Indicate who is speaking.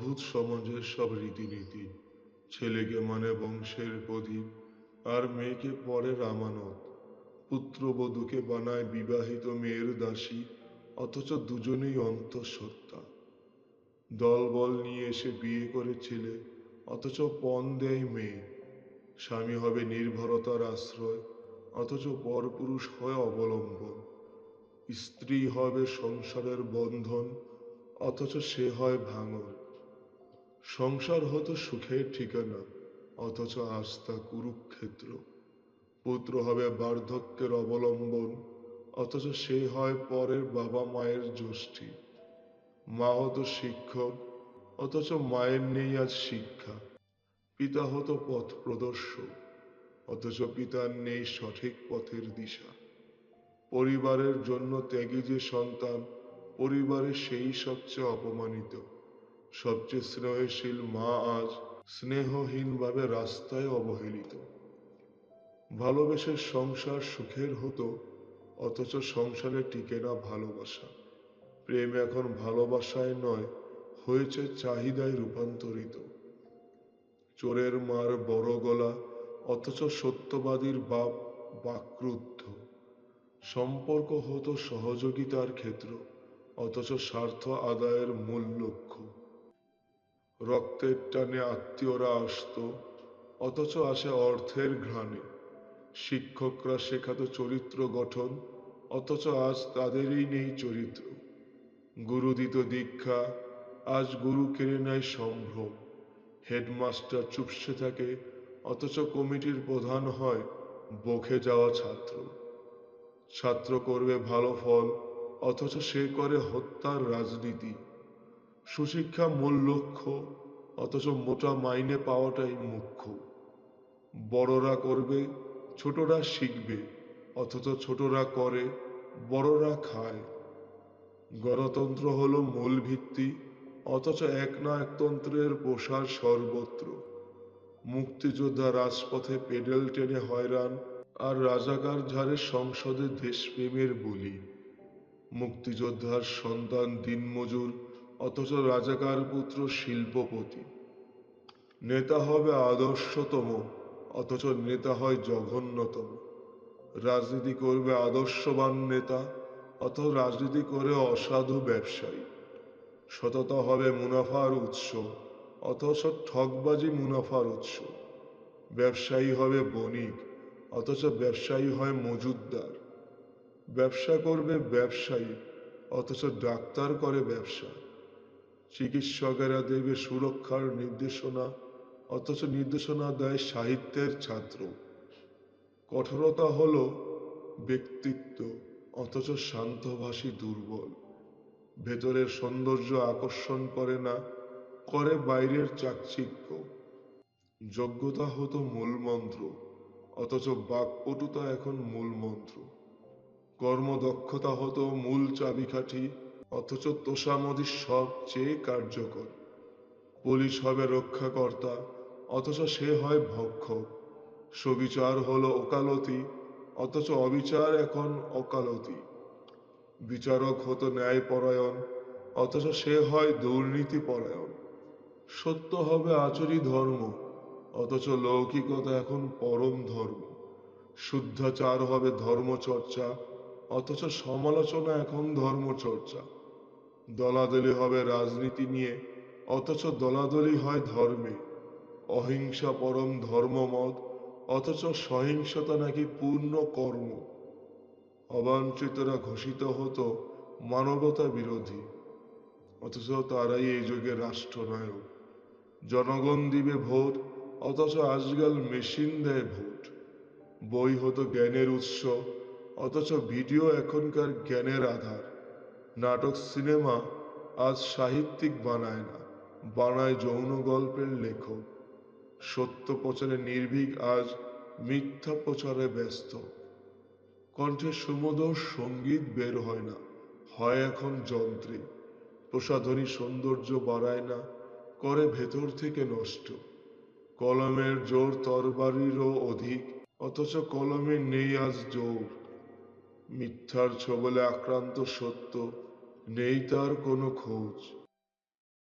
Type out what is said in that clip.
Speaker 1: অদ্ভুত সমাজের সব রীতিনীতি। ছেলেকে মানে বংশের প্রদীপ, আর মেয়েকে পরে রামানত পুত্রবধূকে বানায় বিবাহিত মেয়ের দাসী, অথচ দুজনেই অন্তঃসত্ত্বা। দলবল নিয়ে এসে বিয়ে করে ছেলে, অথচ পণ দেয় মেয়ে। স্বামী হবে নির্ভরতার আশ্রয়, অথচ পরপুরুষ হয় অবলম্বন। স্ত্রী হবে সংসারের বন্ধন, অথচ সে হয় ভাঙন সংসার হতো সুখের ঠিকানা, অথচ আস্থা কুরুক্ষেত্র। পুত্র হবে বার্ধক্যের অবলম্বন, অথচ সে হয় পরের বাবা মায়ের যষ্টি। মা হতো শিক্ষক, অথচ মায়ের নেই আজ শিক্ষা। পিতা হতো পথ প্রদর্শক, অথচ পিতার নেই সঠিক পথের দিশা। পরিবারের জন্য ত্যাগী যে সন্তান, পরিবারে সেই সবচেয়ে অপমানিত। সবচেয়ে স্নেহশীল মা আজ স্নেহহীনভাবে রাস্তায় অবহেলিত। ভালোবেসে সংসার সুখের হতো, অথচ সংসারে টিকে না ভালোবাসা। প্রেম এখন ভালোবাসায় নয়, হয়েছে চাহিদায় রূপান্তরিত। চোরের মার বড় গলা, অথচ সত্যবাদীর বাপ বাক্রুদ্ধ। সম্পর্ক হতো সহযোগিতার ক্ষেত্র, অথচ স্বার্থ আদায়ের মূল লক্ষ্য। রক্তের টানে আত্মীয়রা আসতো, অথচ আসে অর্থের ঘ্রাণে। শিক্ষকরা শেখাতো চরিত্র গঠন, অথচ আজ তাদেরই নেই চরিত্র। গুরু দিত দীক্ষা, আজ গুরু কেড়ে নেয় সম্ভ্রম। হেডমাস্টার চুপসে থাকে, অথচ কমিটির প্রধান হয় বখে যাওয়া ছাত্র। ছাত্র করবে ভালো ফল, অথচ সে করে হত্যার রাজনীতি। সুশিক্ষা মূল লক্ষ্য, অথচ মোটা মাইনে পাওয়াটাই মুখ্য। বড়রা করবে, ছোটরা শিখবে, অথচ ছোটরা করে, বড়রা খায়। গণতন্ত্র হল মূল ভিত্তি, অথচ এক না একতন্ত্রের প্রসার সর্বত্র। মুক্তিযোদ্ধা রাজপথে পেডেল টেনে হয়রান, আর রাজাকার ঝাড়ে সংসদে দেশপ্রেমের বলি। মুক্তিযোদ্ধার সন্তান দিনমজুর অথচ রাজাকার পুত্র শিল্পপতি। নেতা হবে আদর্শতম, অথচ নেতা হয় জঘন্যতম। রাজনীতি করবে আদর্শবান নেতা, অথচ রাজনীতি করে অসাধু ব্যবসায়ী। সততা হবে মুনাফার উৎস, অথচ ঠকবাজি মুনাফার উৎস। ব্যবসায়ী হবে বণিক, অথচ ব্যবসায়ী হয় মজুদদার। ব্যবসা করবে ব্যবসায়ী, অথচ ডাক্তার করে ব্যবসা। চিকিৎসকেরা দেবে সুরক্ষার নির্দেশনা, অথচ নির্দেশনা দেয় সাহিত্যের ছাত্র। কঠোরতা হলো ব্যক্তিত্ব, অথচ শান্তভাষী দুর্বল। ভেতরের সৌন্দর্য আকর্ষণ করে না, করে বাইরের চাকচিক্য। যোগ্যতা হতো মূল মন্ত্র অথচ বাকপটুতা এখন মূল মন্ত্র কর্মদক্ষতা হতো মূল চাবিকাঠি অথচ তোষামদি সবচেয়ে কার্যকর। পুলিশ হবে রক্ষাকর্তা, অথচ সে হয় ভক্ষক সুবিচার হলো ওকালতি, অথচ অবিচার এখন অকালতি। বিচারক হতো ন্যায়পরায়ণ, অথচ সে হয় দুর্নীতি পরায়ণ সত্য হবে আচরি ধর্ম, অথচ লৌকিকতা এখন পরম ধর্ম। শুদ্ধাচার হবে ধর্মচর্চা, অথচ সমালোচনা এখন ধর্মচর্চা। দলাদলি হবে রাজনীতি নিয়ে, অথচ দলাদলি হয় ধর্মে। অহিংসা পরম ধর্মমত, অথচ সহিংসতা নাকি পূর্ণ কর্ম। অবাঞ্ছিতরা ঘোষিত হতো মানবতা বিরোধী, অথচ তারাই এই যুগে রাষ্ট্রনায়ক। জনগণ দিবে ভোট, অথচ আজকাল মেশিন দেয় ভোট। বই হতো জ্ঞানের উৎস, অথচ ভিডিও এখনকার জ্ঞানের আধার। নাটক, সিনেমা আজ সাহিত্যিক বানায় না, বানায় যৌন গল্পের লেখক। সত্য প্রচারে নির্ভীক আজ মিথ্যা প্রচারে ব্যস্ত। কণ্ঠে সুমধুর সংগীত বের হয় না, হয় এখন যন্ত্রে। প্রসাধনী সৌন্দর্য বাড়ায় না, করে ভেতর থেকে নষ্ট। কলমের জোর তরবারিরও অধিক, অথচ কলমে নেই আজ জোর। মিথ্যার ছবলে আক্রান্ত সত্য নেই তার কোনো খোঁজ।